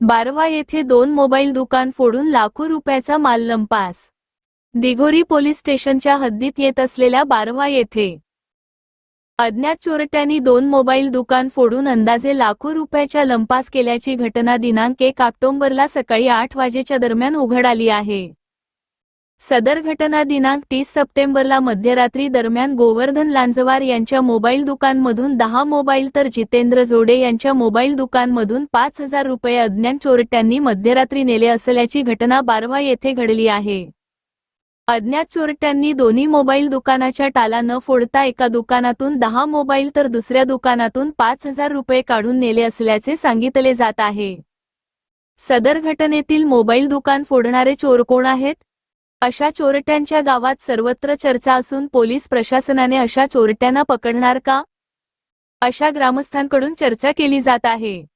बारवा येथे दोन मोबाईल दुकान फोडून लाखो रुपयाचा माल लंपास दिघोरी पोलीस स्टेशनच्या हद्दीत येत असलेल्या बारवा येथे. अज्ञात चोरट्यांनी दोन मोबाईल दुकान फोडून अंदाजे लाखो रुपयाच्या लंपास केल्याची घटना दिनांक एक ऑक्टोबरला सकाळी आठ वाजेच्या दरम्यान उघड आली आहे. सदर घटना दिनांक तीस सप्टेंबरला मध्यरात्री दरम्यान गोवर्धन लांजवार यांच्या मोबाईल दुकानमधून दहा मोबाईल तर जितेंद्र जोडे यांच्या मोबाईल दुकानमधून पाच हजार रुपये अज्ञात चोरट्यांनी मध्यरात्री नेले असल्याची घटना बारवा येथे घडली आहे. अज्ञात चोरट्यांनी दोन्ही मोबाईल दुकानाच्या टाला न फोडता एका दुकानातून दहा मोबाईल तर दुसऱ्या दुकानातून पाच हजार रुपये काढून नेले असल्याचे सांगितले जात आहे. सदर घटनेतील मोबाईल दुकान फोडणारे चोर कोण आहेत? अशा चोरट्यांच्या गावात सर्वत्र चर्चा असून पोलीस प्रशासनाने अशा चोरट्यांना पकडणार का? अशा ग्रामस्थांकडून चर्चा केली जात आहे.